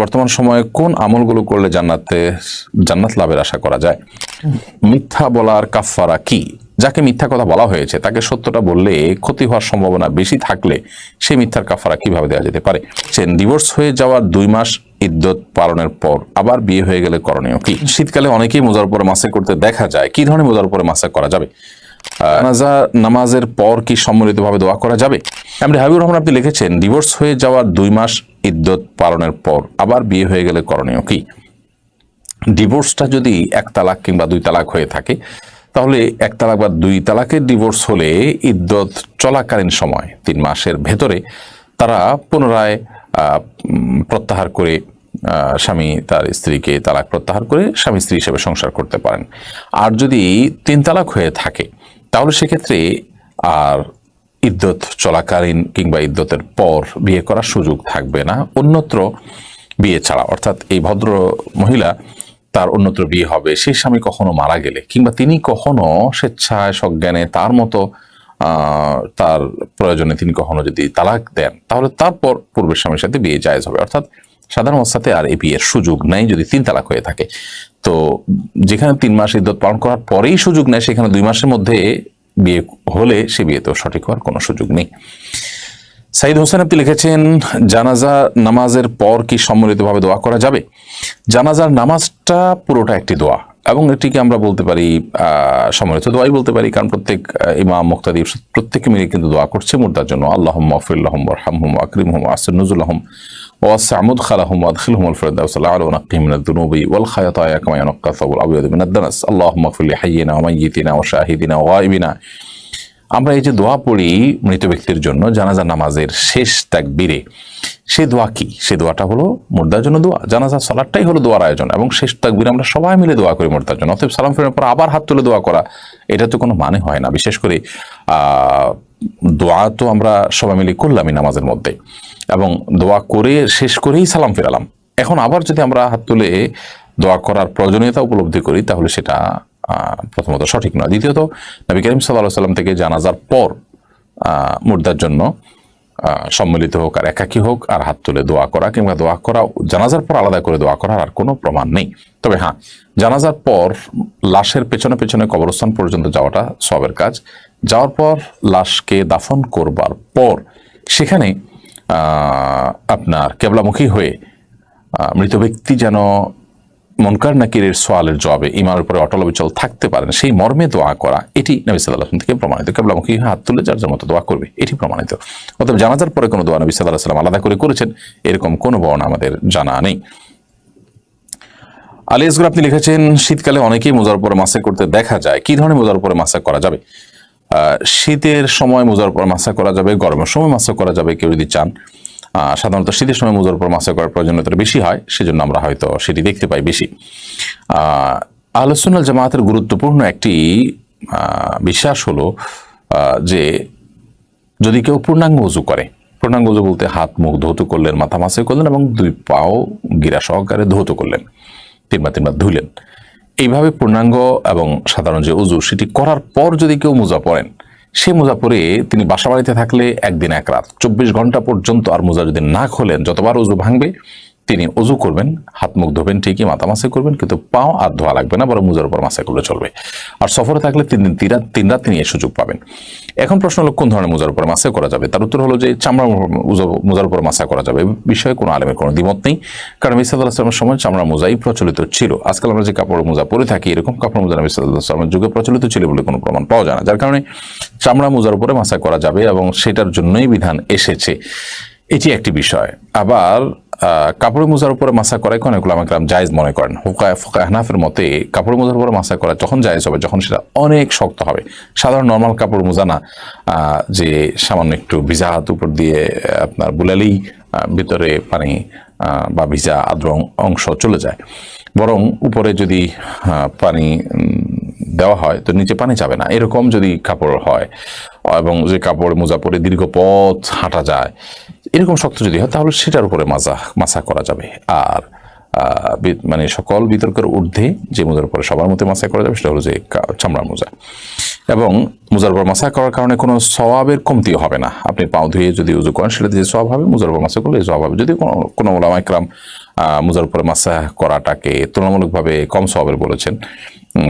বর্তমান সময়ে কোন আমলগুলো করলে জান্নাতে, জান্নাত লাভের আশা করা যায়? মিথ্যা বলার কাফারা কি? যাকে মিথ্যা কথা বলা হয়েছে, তাকে সত্যটা বললে ক্ষতি হওয়ার সম্ভাবনা বেশি থাকলে সেই মিথ্যার কাফারা কীভাবে দেওয়া যেতে পারে? চেন ডিভোর্স হয়ে যাওয়ার দুই মাস ইদ্যত পালনের পর আবার বিয়ে হয়ে গেলে করণীয় কি? শীতকালে অনেকেই মোজার উপরে মাসে করতে দেখা যায়। কি ধরনের মোজার উপরে মাসে করা যাবে? জানাজা নামাজের পর কি সম্মিলিতভাবে দোয়া করা যাবে? এমনি হাবিবুর রহমান আপনি লিখেছেন, ডিভোর্স হয়ে যাওয়ার দুই মাস ইদ্যত পালনের পর আবার বিয়ে হয়ে গেলে করণীয় কি? ডিভোর্সটা যদি এক তালাক কিংবা দুই তালাক হয়ে থাকে, তাহলে এক তালাক বা দুই তালাকের ডিভোর্স হলে ইদ্যত চলাকালীন সময়, তিন মাসের ভেতরে, তারা পুনরায় প্রত্যাহার করে স্বামী তার স্ত্রীকে তালাক প্রত্যাহার করে স্বামী স্ত্রী হিসেবে সংসার করতে পারেন। আর যদি তিন তালাক হয়ে থাকে তাহলে সেক্ষেত্রে, আর ইদ্যত চলাকালীন কিংবা ইদ্যতের পর বিয়ে করার সুযোগ থাকবে না। অন্যত্র বিয়ে ছাড়া, অর্থাৎ এই ভদ্র মহিলা তার অন্যত্র বিয়ে হবে। সেই স্বামী কখনো মারা গেলে কিংবা তিনি কখনো স্বেচ্ছায়, সজ্ঞানে তার মতো তার প্রয়োজনে তিনি কখনো যদি তালাক দেন, তাহলে তারপর পূর্বের স্বামীর সাথে বিয়ে জায়জ হবে। অর্থাৎ সাধারণ অবস্থাতে আর এই বিয়ের সুযোগ নেই যদি তিন তালাক হয়ে থাকে। তো যেখানে তিন মাস ইদ্যত পালন করার পরেই সুযোগ নেয়, সেখানে দুই মাসের মধ্যে বিয়ে হলে সে বিয়ে তো সঠিক হওয়ার কোনো সুযোগ নেই। সাইদ হোসেন আপনি লিখেছেন, জানাজা নামাজের পর কি সম্মিলিতভাবে দোয়া করা যাবে? জানাজার নামাজটা পুরোটা একটি দোয়া এবং এটিকে আমরা বলতে পারি সম্মিলিত দোয়াই বলতে পারি, কারণ প্রত্যেক ইমাম মুক্তাদি প্রত্যেকে মিলে কিন্তু দোয়া করছে। মুর্দার জন্য আল্লাহ মফিল্লাহম বরহামহুম আকরিম হুম আসর ওয়াসামুদ খালাহুম আদখিলহুম আল ফিরদাউস আল নাকিহিম মিনাদ দুনুবি ওয়াল খায়াতায়া কামা ইয়ানক্কা সাবুল আবিয়াদ মিনাদ দানাস আল্লাহুম্মা ফিল হাইয়িনা ওয়া মাইয়িতিনা ওয়া শাহিদিনা ওয়া আমরা এই যে দোয়া পড়ি মৃত ব্যক্তির জন্য, জানাজা নামাজের শেষ তাকবীরে, সে দোয়া কি? সে দোয়াটা হলো মুর্দার জন্য দোয়া। জানাজা সালাদটাই হলো দোয়ার আয়োজন এবং শেষ তাকবীরে আমরা সবাই মিলে দোয়া করি মুর্দার জন্য। অতএব সালাম ফেরার পর আবার হাত তুলে দোয়া করা, এটা তো কোনো মানে হয় না। বিশেষ করে দোয়া তো আমরা সবাই মিলে করলামই নামাজের মধ্যে। এবং দোয়া করে শেষ করেই সালাম ফেরালাম। এখন আবার যদি আমরা হাত তুলে দোয়া করার প্রয়োজনীয়তা উপলব্ধি করি, তাহলে সেটা প্রথমত সঠিক নয়। দ্বিতীয়ত, নবী করিম সাল্লাহ সাল্লাম থেকে জানাজার পর মুর্দার জন্য সম্মিলিত হোক আর একাকী হোক আর হাত তুলে দোয়া করা কিংবা দোয়া করা, জানাজার পর আলাদা করে দোয়া করার আর কোনো প্রমাণ নেই। তবে হ্যাঁ জানাজার পর লাশের পেছনে পেছনে কবরস্থান পর্যন্ত যাওয়াটা সবের কাজ। যাওয়ার পর লাশকে দাফন করবার পর, সেখানে আপনার কেবলামুখী হয়ে মৃত ব্যক্তি যেন মনকার নাকিরের সোয়ালের জবাবে ইমানের উপরে অটল অবিচল থাকতে পারেন, সেই মর্মে দোয়া করা, এটি নবী সাল্লাহ আসলাম থেকে প্রমাণিত। কেবলামুখী হাত তুলে যার যার মতো দোয়া করবে, এটি প্রমাণিত। অতএব জানাজার পরে কোনো দোয়া নবী সাল্লাহ সাল্লাম আলাদা করে করেছেন, এরকম কোনো বর্ণ আমাদের জানা নেই। আলী আপনি লিখেছেন, শীতকালে অনেকেই মোজার উপরে মাসে করতে দেখা যায়। কি ধরনের মোজার উপরে মাসা করা যাবে? শীতের সময় মোজার উপর মাসা করা যাবে, গরমের সময় মাসা করা যাবে, কেউ যদি চান সাধারণত শীতের সময় মোজার উপর মাসা করার প্রয়োজনীয়তা বেশি হয়, সেজন্য আমরা হয়তো সেটি দেখতে পাই বেশি। আলোচনাল জামাতের গুরুত্বপূর্ণ একটি বিশ্বাস হলো যে যদি কেউ পূর্ণাঙ্গ উজু করে, পূর্ণাঙ্গ উজু বলতে হাত, মুখ ধৌত করলেন, মাথা মাসে করলেন এবং দুই পাও গিরা সহকারে ধৌত করলেন, তিনবার তিনবার ধুলেন এইভাবে পূর্ণাঙ্গ এবং সাধারণ যে উজু, সেটি করার পর যদি কেউ মোজা পড়েন সে মোজা পরে তিনি বাসাবাড়িতে থাকলে একদিন এক রাত, চব্বিশ ঘণ্টা পর্যন্ত আর মোজা যদি না খোলেন, যতবার উজু ভাঙবে তিনি উজু করবেন, হাত মুখ ধোবেন ঠিকই, মাথা মাসে করবেন, কিন্তু পাও আর ধোয়া লাগবে না, বরং মোজার উপর মাসে করলে চলবে। আর সফরে থাকলে তিন দিন, তিন রাত তিন রাত তিনি এই সুযোগ পাবেন। এখন প্রশ্ন হলো, কোন ধরনের মোজার উপর মাসে করা যাবে? তার উত্তর হলো যে, চামড়া মোজার উপর মাসা করা যাবে। বিষয়ে কোনো আলেমের কোনো দ্বিমত নেই। কারণ মিসাদুল্লাহ সালামের সময় চামড়া মোজাই প্রচলিত ছিল। আজকাল আমরা যে কাপড় মোজা পরে থাকি, এরকম কাপড় মোজা নবী সাল্লাহ সাল্লামের যুগে প্রচলিত ছিল বলে কোনো প্রমাণ পাওয়া যায় না। যার কারণে চামড়া মোজার উপরে মাসা করা যাবে এবং সেটার জন্যই বিধান এসেছে। এটি একটি বিষয়। আবার কাপড় মোজার উপরে মাসা করাকে অনেক ওলামাকরাম জায়েজ মনে করেন। হুকায় ফুকায় হানাফের মতে কাপড় মোজার উপরে মাসা করা যখন জায়েজ হবে, যখন সেটা অনেক শক্ত হবে। সাধারণ নর্মাল কাপড় মোজা না যে সামান্য একটু ভিজা হাত উপর দিয়ে আপনার বুলালেই ভিতরে পানি বা ভিজা আদ্র অংশ চলে যায়। বরং উপরে যদি পানি দেওয়া হয়, তো নিচে পানি যাবে না। এরকম যদি কাপড় হয়, এবং যে কাপড় মোজা পরে দীর্ঘ পথ হাঁটা যায় এরকম শক্ত যদি হয় তাহলে সেটার উপরে মাজা মাসা করা যাবে। আর মানে সকল বিতর্কের ঊর্ধ্বে যে মোজার উপরে সবার মধ্যে মাসা করা যাবে সেটা হলো যে চামড়ার মোজা। এবং মোজার উপর মাসা করার কারণে কোনো স্বভাবের কমতিও হবে না। আপনি পাও ধুয়ে যদি উজু করেন সেটা যে স্বভাব হবে মোজার উপর মাসা করলে স্বভাব হবে। যদি কোনো কোনো আহ, মুজার উপরে মাসাহ করাটাকে তুলনামূলকভাবে কম স্বভাবের বলেছেন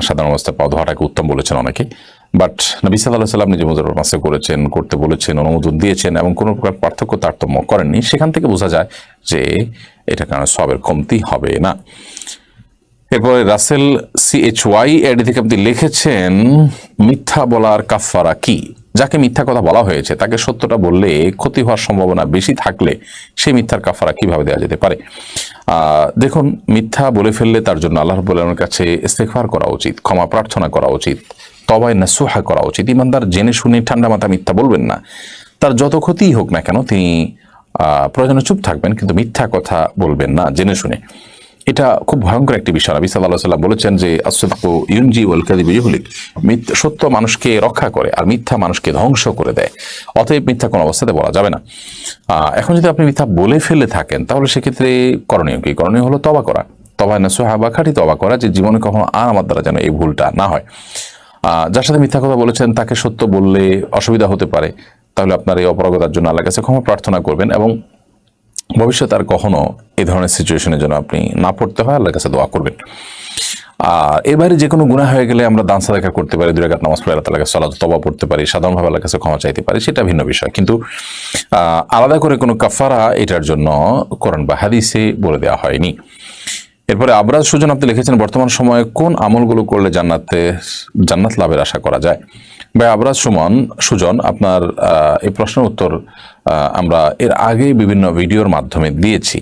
সাধারণ অবস্থায় পা ধোয়াটাকে উত্তম বলেছেন অনেকে বাট নবী সাল্লাহ সাল্লাম নিজে মুজার মাসাহ করেছেন, করতে বলেছেন, অনুমোদন দিয়েছেন এবং কোনো প্রকার পার্থক্য তারতম্য করেননি। সেখান থেকে বোঝা যায় যে এটা কারণে সবের কমতি হবে না। এরপরে রাসেল সিএইচ ওয়াই এডি থেকে আপনি লিখেছেন, মিথ্যা বলার কাফারা কি? যাকে মিথ্যা কথা বলা হয়েছে, তাকে সত্যটা বললে ক্ষতি হওয়ার সম্ভাবনা বেশি থাকলে সেই মিথ্যার কাফারা কীভাবে দেওয়া যেতে পারে? দেখুন, মিথ্যা বলে ফেললে তার জন্য আল্লাহ রবুল্লাহর কাছে ইস্তেকফার করা উচিত, ক্ষমা প্রার্থনা করা উচিত। তবাই নাসুহা করা উচিত। ইমানদার জেনে শুনে ঠান্ডা মাথা মিথ্যা বলবেন না। তার যত ক্ষতিই হোক না কেন তিনি প্রয়োজনে চুপ থাকবেন, কিন্তু মিথ্যা কথা বলবেন না, জেনে শুনে। এটা খুব ভয়ঙ্কর একটি বিষয়। নবী সাল্লাহ সাল্লাম বলেছেন যে আসদকু ইউনজি ওয়াল কাদিব ইউহলিক। মিথ্যা সত্য মানুষকে রক্ষা করে আর মিথ্যা মানুষকে ধ্বংস করে দেয়। অতএব মিথ্যা কোনো অবস্থাতে বলা যাবে না। এখন যদি আপনি মিথ্যা বলে ফেলে থাকেন, তাহলে সেক্ষেত্রে করণীয় কি? করণীয় হলো তবা করা। তবা না সোহাবা খাটি তবা করা, যে জীবনে কখনো আর আমার দ্বারা যেন এই ভুলটা না হয়। যার সাথে মিথ্যা কথা বলেছেন, তাকে সত্য বললে অসুবিধা হতে পারে। তাহলে আপনার এই অপরাগতার জন্য আল্লাহ কাছে ক্ষমা প্রার্থনা করবেন এবং ভবিষ্যতে আর কখনো এই ধরনের সিচুয়েশনের জন্য আপনি না পড়তে হয়, আল্লাহর কাছে দোয়া করবেন। আর এর বাইরে যে কোনো গুণা হয়ে গেলে আমরা দান সাদাকা করতে পারি, দুই রাকাত নামাজ পড়ে আল্লাহ কাছে সালাত তবা পড়তে পারি, সাধারণভাবে আল্লাহর কাছে ক্ষমা চাইতে পারি, সেটা ভিন্ন বিষয়। কিন্তু আলাদা করে কোনো কাফারা এটার জন্য কোরআন বা হাদিসে বলে দেওয়া হয়নি। এরপরে আবরাজ সুজন আপনি লিখেছেন, বর্তমান সময়ে কোন আমলগুলো করলে জান্নাতে, জান্নাত লাভের আশা করা যায়? ভাই, আবরাজ সুমন, সুজন, আপনার এই প্রশ্নের উত্তর আমরা এর আগে বিভিন্ন ভিডিওর মাধ্যমে দিয়েছি।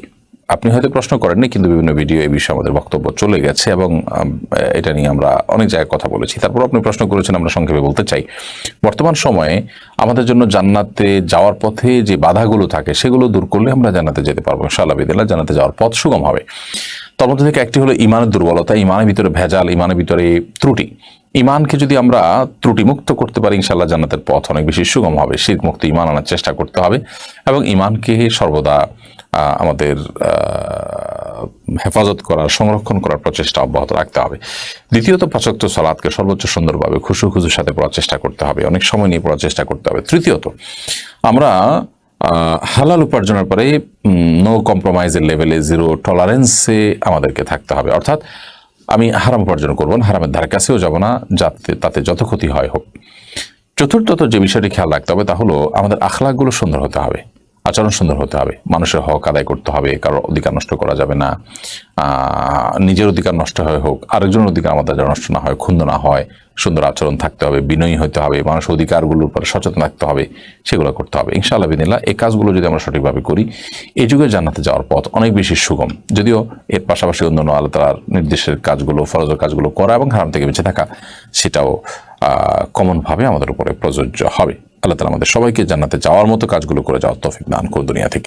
আপনি হয়তো প্রশ্ন করেননি, কিন্তু বিভিন্ন ভিডিও এই বিষয়ে আমাদের বক্তব্য চলে গেছে এবং এটা নিয়ে আমরা অনেক জায়গায় কথা বলেছি। তারপর আপনি প্রশ্ন করেছেন, আমরা সংক্ষেপে বলতে চাই, বর্তমান সময়ে আমাদের জন্য জান্নাতে যাওয়ার পথে যে বাধাগুলো থাকে, সেগুলো দূর করলে আমরা জান্নাতে যেতে পারব। ইনশাআল্লাহ জান্নাতে যাওয়ার পথ সুগম হবে। তার মধ্যে থেকে একটি হলো ইমানের দুর্বলতা, ইমানের ভিতরে ভেজাল, ইমানের ভিতরে ত্রুটি। ইমানকে যদি আমরা ত্রুটি মুক্ত করতে পারি ইনশাল্লাহ জান্নাতের পথ অনেক বেশি সুগম হবে। শীত মুক্ত ইমান আনার চেষ্টা করতে হবে এবং ইমানকে সর্বদা আমাদের হেফাজত করার, সংরক্ষণ করার প্রচেষ্টা অব্যাহত রাখতে হবে। দ্বিতীয়ত, পাচক্ত সালাদকে সর্বোচ্চ সুন্দরভাবে খুশু খুশুর সাথে পড়ার চেষ্টা করতে হবে। অনেক সময় নিয়ে পড়ার চেষ্টা করতে হবে। তৃতীয়ত, আমরা হালাল উপার্জনের পরে নো কম্প্রোমাইজের লেভেলে জিরো টলারেন্সে আমাদেরকে থাকতে হবে। অর্থাৎ আমি হারাম উপার্জন করব না, হারামের ধারে কাছেও যাব না, যাতে, তাতে যত ক্ষতি হয় হোক। চতুর্থত যে বিষয়টি খেয়াল রাখতে হবে তা হলো, আমাদের আখলাগুলো সুন্দর হতে হবে। আচরণ সুন্দর হতে হবে। মানুষের হক আদায় করতে হবে, কারোর অধিকার নষ্ট করা যাবে না। নিজের অধিকার নষ্ট হয়ে হোক, আরেকজনের অধিকার আমাদের যেন নষ্ট না হয়, ক্ষুণ্ণ না হয়, সুন্দর আচরণ থাকতে হবে, বিনয়ী হতে হবে, মানুষের অধিকারগুলোর উপরে সচেতন থাকতে হবে, সেগুলো করতে হবে। ইনশাআল্লাহ বিদিল্লা এই কাজগুলো যদি আমরা সঠিকভাবে করি, এই যুগে জান্নাতে যাওয়ার পথ অনেক বেশি সুগম। যদিও এর পাশাপাশি অন্যান্য আল্লাহ নির্দেশের কাজগুলো, ফরজের কাজগুলো করা এবং হারাম থেকে বেঁচে থাকা, সেটাও কমনভাবে আমাদের উপরে প্রযোজ্য হবে। আল্লাহ তালা আমাদের সবাইকে জান্নাতে যাওয়ার মতো কাজগুলো করে যাওয়ার তৌফিক দান করুন দুনিয়া থেকে।